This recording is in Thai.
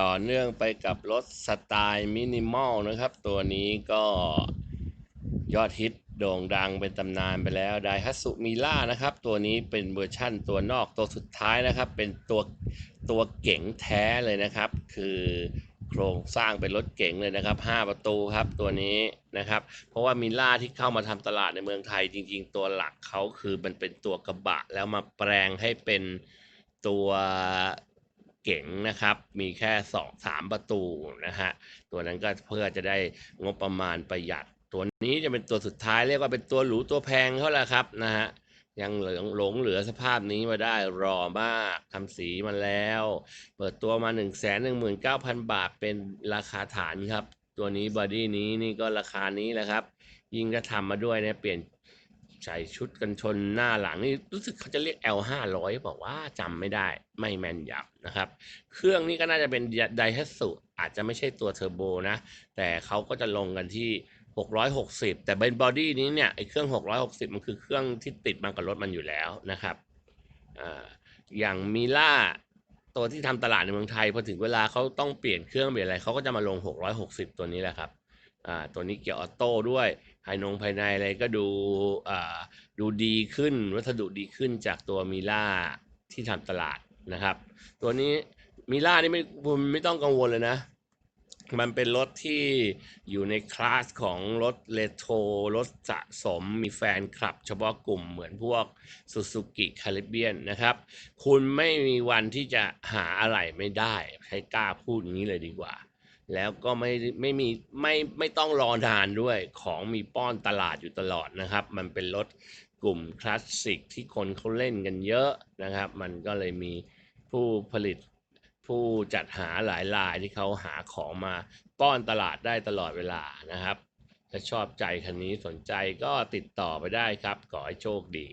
ต่อเนื่องไปกับรถสไตล์มินิมอลนะครับ ตัวนี้ก็ยอดฮิตโด่งดังเป็นตำนานไปแล้วไดฮัตสุมิล่านะครับ ตัวนี้เป็นเวอร์ชั่นตัวนอกตัวสุดท้ายนะครับ เป็นตัวตัวเก๋งแท้เลยนะครับ คือโครงสร้างเป็นรถเก๋งเลยนะครับ 5 ประตูครับตัวนี้นะครับ เพราะว่ามิล่าที่เข้ามาทำตลาดในเมืองไทยจริง ๆ ตัวหลักเขาคือมันเป็นตัวกระบะ แล้วมาแปลงให้เป็นตัว เก๋งนะครับ มีแค่สองสามประตูนะฮะ ตัวนั้นก็เพื่อจะได้งบประมาณประหยัด ตัวนี้จะเป็นตัวสุดท้ายเรียกว่าเป็นตัวหรูตัวแพงเขาแหละครับนะฮะ ยังเหลืองหลงเหลือสภาพนี้มาได้รอมากทำสีมาแล้ว เปิดตัวมา 1 1 9 0 0 0 บาทเป็นราคาฐานครับ ตัวนี้บอดี้นี้นี่ก็ราคานี้แหละครับ ยิ่งก็ทำมาด้วยเนี่ยเปลี่ยน ใส่ชุดกันชนหน้าหลังนี่รู้สึกเขาจะเรียก L 5 0 0บอกว่าจำไม่ได้ไม่แม่นยำนะครับ เครื่องนี้ก็น่าจะเป็นไดฮัตสุอาจจะไม่ใช่ตัวเทอร์โบนะ แต่เขาก็จะลงกันที่ 660 แต่เป็นบอดี้นี้เนี่ยไอเครื่อง 660 มันคือเครื่องที่ติดมากับรถมันอยู่แล้วนะครับออย่างมิล่าตัวที่ทำตลาดในเมืองไทยพอถึงเวลาเขาต้องเปลี่ยนเครื่องเปลี่ยนอะไรเขาก็จะมาลง 660 ตัวนี้แหละครับ อ่าตัวนี้เกียร์ออโต้ด้วยภายนงภายในอะไรก็ดูอ่าดูดีขึ้นวัสดุดีขึ้นจากตัวมิล่าที่ทำตลาดนะครับ ตัวนี้มิล่านี่ไม่คุณไม่ต้องกังวลเลยนะ มันเป็นรถที่อยู่ในคลาสของรถเลโทรรถสะสมมีแฟนคลับ เฉพาะกลุ่มเหมือนพวก Suzuki Caribbean นะครับ คุณไม่มีวันที่จะหาอะไรไม่ได้ ใช้กล้าพูดอย่างนี้เลยดีกว่า แล้วก็ไม่ไม่มีไม่ไม่ต้องรอนานด้วย ของมีป้อนตลาดอยู่ตลอดนะครับ มันเป็นรถกลุ่มคลาสสิกที่คนเขาเล่นกันเยอะนะครับ มันก็เลยมีผู้ผลิตผู้จัดหาหลายรายที่เขาหาของมาป้อนตลาดได้ตลอดเวลานะครับ ถ้าชอบใจคันนี้สนใจก็ติดต่อไปได้ครับ ขอให้โชคดี